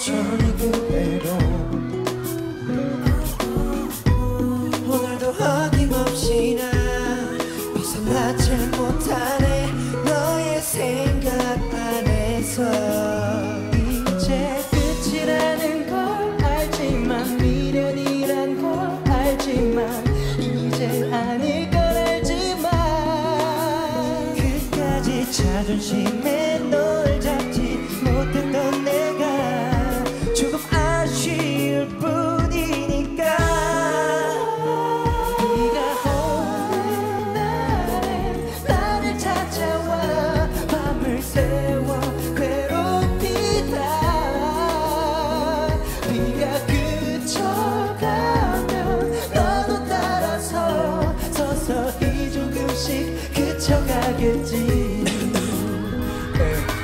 trying to get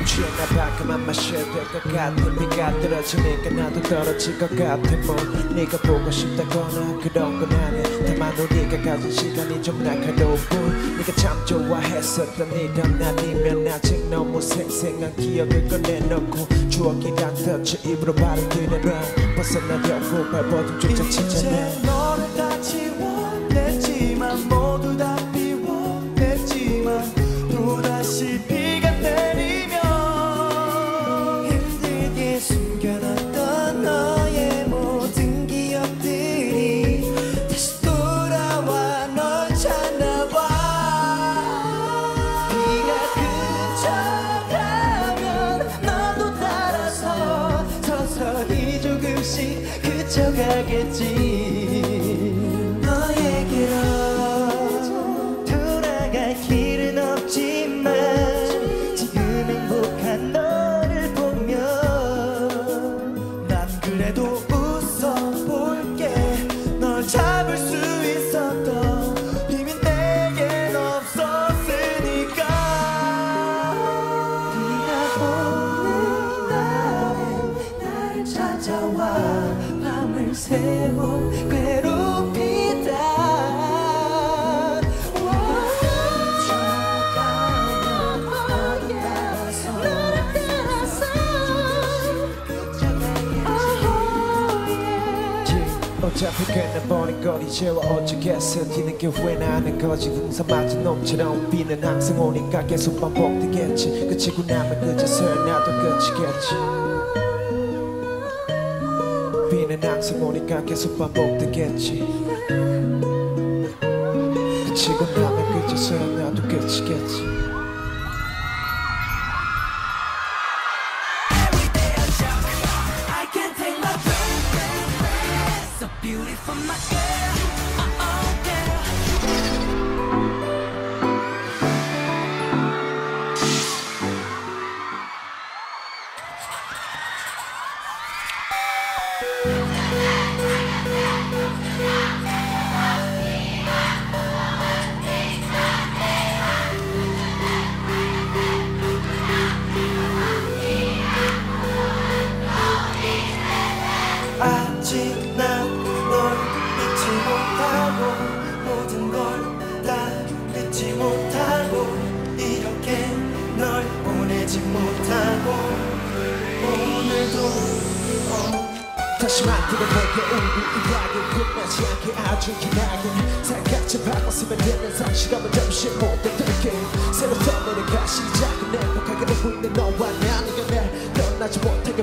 취했나 봐 그만 마셔야 될것 같아. 비가 떨어지니까 나도 떨어질 것 같아. 뭐 네가 보고 싶다거나 그런 건 아니야. 다만 우리가 가진 시간이 좀 날카로운 뿐 네가 참 좋아했었던 네가 아니면 아직 너무 생생한 기억을 꺼내놓고 추억이란 덫을 입으로 발을 들여놔 벗어나려고 발버둥조차 치잖아 그 어차피 끝나버린 걸 이제 와 어쩌겠어 뒤늦게 후회나는 거지. 풍선 맞은 놈처럼 비는 항상 오니까 계속 반복되겠지. 그치고 나면 그저서야 나도 끝이겠지 비는 항상 오니까 계속 반복되겠지. 그치고 나면 그저 서야 나도 끝이겠지 다시 만들어 볼게 우리 이야기 끝나지 않게 아주 기나게 살갗을 바꿨으면 되는 상실감을 잠시 못 들게 새로 떠내려가 시작은 행복하게 되고 있는 너와 나는 날 떠나지 못하게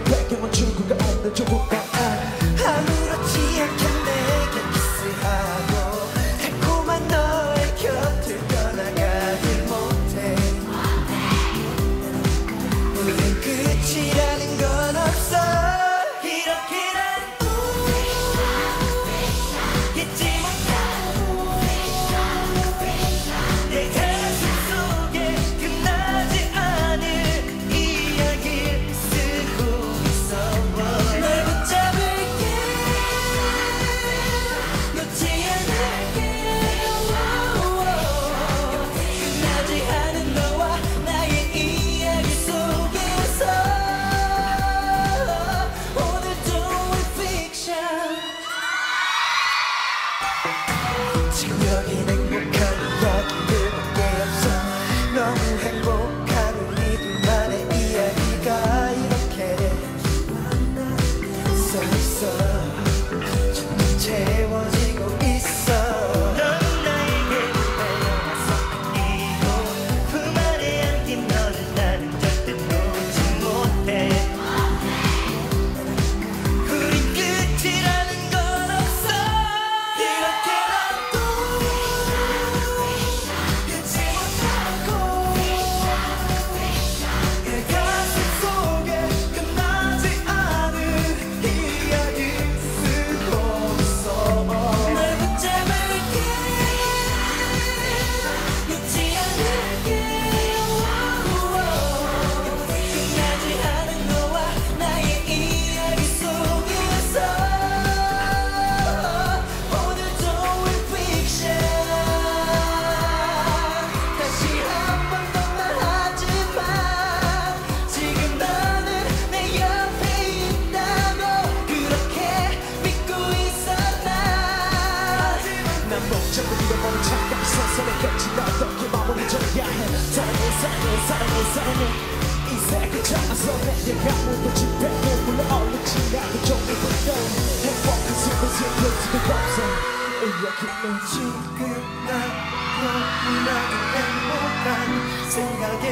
사랑해 이 세계 내가 모두 집에 눈물로 얼룩지 나도 종일 불던 행복한 숨을 슬플 수도 없어 이야기는 지금 나 너무나도 행복한 생각에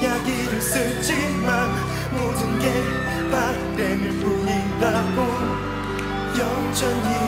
이야기를 쓰지만 모든 게 바램일 뿐이라고 여전히